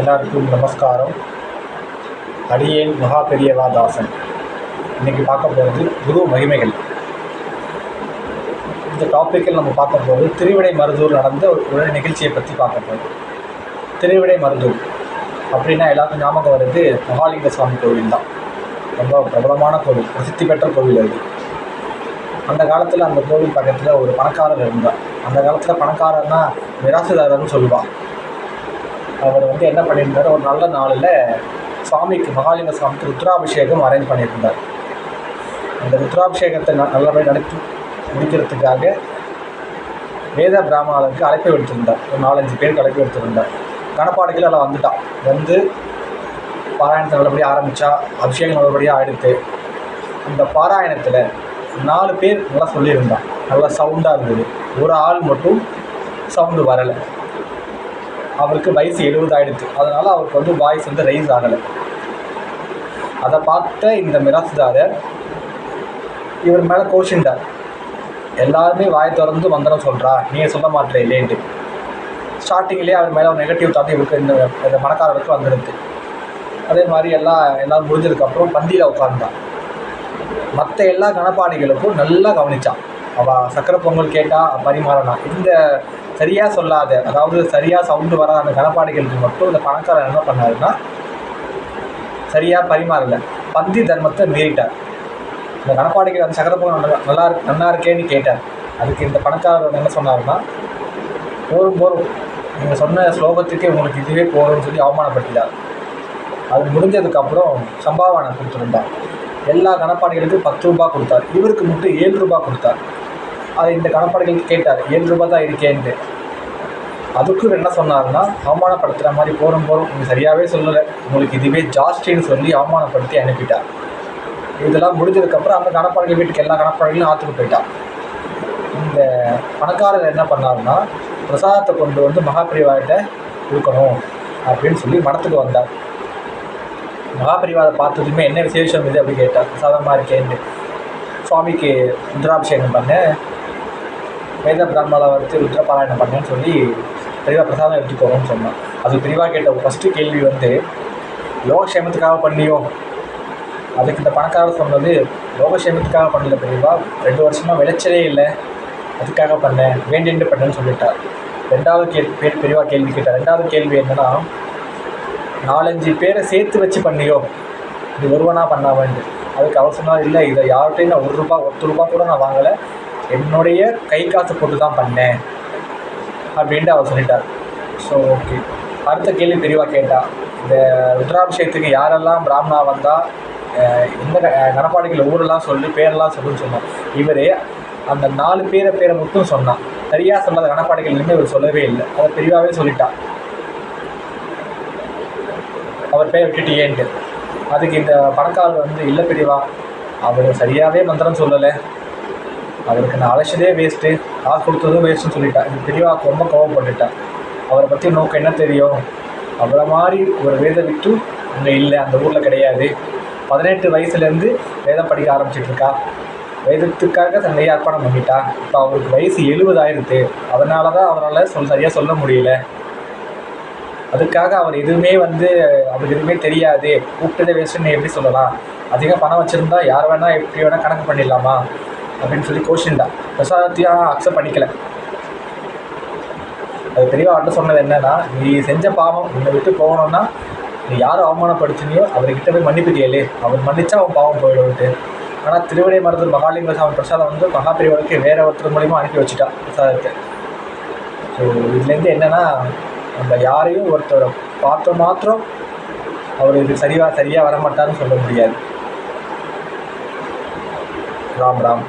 எல்லாருக்கும் நமஸ்காரம். அடியேன் மகா பெரியவா தாசன் இன்னைக்கு பார்க்க போகிறது குரு மகிமைகள். இந்த டாப்பிக்கில் நம்ம பார்க்க போகிறது திருவிடை மருதூர் நடந்த ஒரு உடல் நிகழ்ச்சியை பற்றி பார்க்க போகிறோம் திருவிடை மருதூர் அப்படின்னா எல்லாருக்கும் ஞாபகம் வருது மகாலிங்க சுவாமி கோவில் தான். ரொம்ப பிரபலமான கோவில் பிரசித்தி பெற்ற கோவில் அது. அந்த காலத்தில் அந்த கோவில் பக்கத்தில் ஒரு பணக்காரர் இருந்தார். அந்த காலத்தில் பணக்காரர்னா மிராசுதாரர்னு சொல்லுவாள் அவர் வந்து என்ன பண்ணியிருந்தார்? ஒரு நல்ல நாளில் சாமிக்கு மகாலிங்க சாமிக்கு ருத்ராபிஷேகம் அரேஞ்ச் பண்ணியிருந்தார். அந்த ருத்ராபிஷேகத்தை ந நல்லபடி நடத்தி முடிக்கிறதுக்காக வேத பிராமணருக்கு அழைப்பு எடுத்திருந்தார் ஒரு நாலஞ்சு பேருக்கு அழைப்பு எடுத்திருந்தார் கணப்பாடுகள் எல்லாம் வந்துட்டான். வந்து பாராயணத்தை நல்லபடியாக ஆரம்பித்தா அபிஷேகம் நல்லபடியாக ஆயிடுத்து. அந்த பாராயணத்தில் நாலு பேர் நல்லா சொல்லியிருந்தான். நல்லா சவுண்டாக இருந்தது. ஒரு ஆள் மட்டும் சவுண்டு வரலை. அவருக்கு வயசு எழுபது ஆயிடுச்சு அதனால் அவருக்கு வந்து வாய்ஸ் வந்து ரைஸ் ஆகலை. அதை பார்த்த இந்த மிராசுதாரர் இவர் மேலே கோஷின்டார் எல்லாருமே வாய் திறந்து மந்திரம் சொல்கிறா நீங்கள் சொல்ல மாட்டேன் இல்லைன்ட்டு. ஸ்டார்டிங்லேயே அவர் மேலே ஒரு நெகட்டிவ் தாட்டி இவருக்கு இந்த இந்த மணக்காரருக்கு வந்துடுது. அதே மாதிரி எல்லாம் எல்லாம் முடிஞ்சதுக்கப்புறம் பந்தியில் உட்கார்ந்தான். மற்ற எல்லா கணப்பாடிகளுக்கும் நல்லா கவனிச்சான். அவள் சக்கரை பொங்கல் கேட்டால் பரிமாறனா. இந்த சரியாக சொல்லாத அதாவது சரியாக சவுண்டு வராத அந்த கணப்பாடிகளுக்கு மட்டும் இந்த பணக்காரர் என்ன பண்ணாருன்னா சரியாக பரிமாறலை. பந்தி தர்மத்தை மீறிட்டார். இந்த கணப்பாடிகள் அந்த சக்கரை நல்லா நல்லா நல்லா இருக்கேன்னு கேட்டார். அதுக்கு இந்த பணக்காரர் என்ன சொன்னாருன்னா போரும் போரும். நீங்கள் சொன்ன ஸ்லோகத்துக்கே உங்களுக்கு இதுவே போகணும்னு சொல்லி அவமானப்படுத்திட்டார். அது முடிஞ்சதுக்கப்புறம் சம்பாவனை கொடுத்துருந்தார். எல்லா கணப்பாடிகளுக்கும் பத்து ரூபாய் கொடுத்தார். இவருக்கு மட்டும் ஏழு ரூபாய் கொடுத்தார். அது இந்த கணப்பாடுகள் கேட்டார். ஏழு ரூபாய் தான் இருக்கேன்ட்டு அதுக்கும் என்ன சொன்னார்னா அவமானப்படுத்துகிற மாதிரி போகிறோம் போகிறோம் நீங்கள் சரியாகவே சொல்லலை. உங்களுக்கு இதுவே ஜாஸ்தின்னு சொல்லி அவமானப்படுத்தி அனுப்பிட்டார். இதெல்லாம் முடிஞ்சதுக்கப்புறம் அந்த கணப்பாடுகள் வீட்டுக்கு எல்லா கணப்பாடிகளும் ஆற்றுக்கு போயிட்டான் இந்த பணக்காரர் என்ன பண்ணார்னா பிரசாதத்தை கொண்டு வந்து மகாபிரிவாகிட்ட கொடுக்கணும் அப்படின்னு சொல்லி மடத்துக்கு வந்தார். மகாபரிவாரை பார்த்ததுமே என்ன விசேஷம் இது அப்படி கேட்டார். பிரசாதமாக இருக்கேன்னு. சுவாமிக்கு ருத்ராபிஷேகம் பண்ணேன். வேத பிராமணாவை வச்சு ருத்ரபாராயணம் பண்ணேன்னு சொல்லி தெளிவாக பிரசாதம் எடுத்துக்கோங்கன்னு சொன்னான். அது தெளிவாக கேட்ட ஃபஸ்ட்டு கேள்வி வந்து யோகக்ஷேமத்துக்காக பண்ணியோ? அதுக்கு இந்த பணக்காரர் சொன்னது யோகக்ஷேமத்துக்காக பண்ணல பெரியவா ரெண்டு வருஷமாக விளைச்சலே இல்லை. அதுக்காக பண்ணேன் வேண்டிட்டு பண்ணேன்னு சொல்லிட்டார். ரெண்டாவது கேள்வி பேர் பெரியவா கேள்வி கேட்டார். ரெண்டாவது கேள்வி என்னன்னா நாலஞ்சு பேரை சேர்த்து வச்சு பண்ணியோ? இது ஒருவனாக பண்ணாமண்டு அதுக்கு அவர் இல்லை இதை யார்கிட்டையும் நான் ஒரு ரூபா ஒத்து ரூபா கூட நான் வாங்கலை. என்னுடைய கை காசு போட்டு தான் பண்ணேன் அப்படின்ட்டு அவர் சொல்லிட்டார். ஸோ ஓகே அடுத்த கேள்வி தெளிவாக கேட்டா இந்த ருத்ராபிஷேகத்துக்கு யாரெல்லாம் பிராமணா வந்தால் இந்த க- ஊரெல்லாம் சொல்லி பேரெல்லாம் சொல்லுன்னு சொன்னோம் இவர் அந்த நாலு பேரை பேரை மட்டும் சொன்னான் சரியாக சொல்லாத கணப்பாடிகள் இனிமேல் இவர் சொல்லவே இல்லை. அதை தெளிவாகவே சொல்லிட்டான் அவர் பேரை விட்டுட்டு ஏன்ட்டு? அதுக்கு இந்த பணக்காரர் வந்து இல்லை பெரியவா அவர் சரியாகவே மந்திரம் சொல்லலை. அவருக்கு நான் அழைச்சதே வேஸ்ட்டு காசு கொடுத்ததும் வேஸ்ட்டுன்னு சொல்லிட்டேன் இந்த பெரியவாக்கு ரொம்ப கோவப்பட்டுட்டேன் அவரை பற்றி நோக்கம் என்ன தெரியும்? அவரை மாதிரி ஒரு வேத விட்டு இன்னும் இல்லை அந்த ஊரில் கிடையாது. பதினெட்டு வயசுலேருந்து வேதம் படிக்க ஆரம்பிச்சிட்ருக்கா. வேதத்துக்காக தன்னை அர்ப்பணம் பண்ணிட்டா. இப்போ அவருக்கு வயசு எழுபதாயிருது அதனால தான் அவரால் சொல் சரியாக சொல்ல முடியல. அதுக்காக அவர் எதுவுமே வந்து அவருக்கு எதுவுமே தெரியாது. கூப்பிட்டதே வேஸ்ட்டுன்னு எப்படி சொல்லலாம்? அதிகம் பணம் வச்சுருந்தா யார் வேணால் எப்படி வேணால் கணக்கு பண்ணிடலாமா? அப்படின்னு சொல்லி கோஷின்டா பிரசாதத்தையும் அக்செப்ட் பண்ணிக்கல. அது பெரியவாட்ட சொன்னது என்னன்னா நீ செஞ்ச பாவம் உன்னை விட்டு போகணும்னா நீ யாரை அவமானப்படுத்தினியோ அவர்கிட்ட போய் மன்னிப்பு கேளு. அவர் மன்னிச்சா அவன் பாவம் போயிடும்ட்டு. ஆனால் திருவிடை மருதூர் மகாலிங்க சாமி பிரசாதம் வந்து மகாபிரிவாளுக்கு வேற ஒருத்தர் மூலியமாக அனுப்பி வச்சுட்டான் பிரசாதத்தை. ஸோ இதுலேருந்து என்னன்னா நம்ம யாரையும் ஒருத்தரை பார்த்த மாத்திரம் அவர் இது சரியா சரியாக வரமாட்டான்னு சொல்ல முடியாது. ராம் ராம்.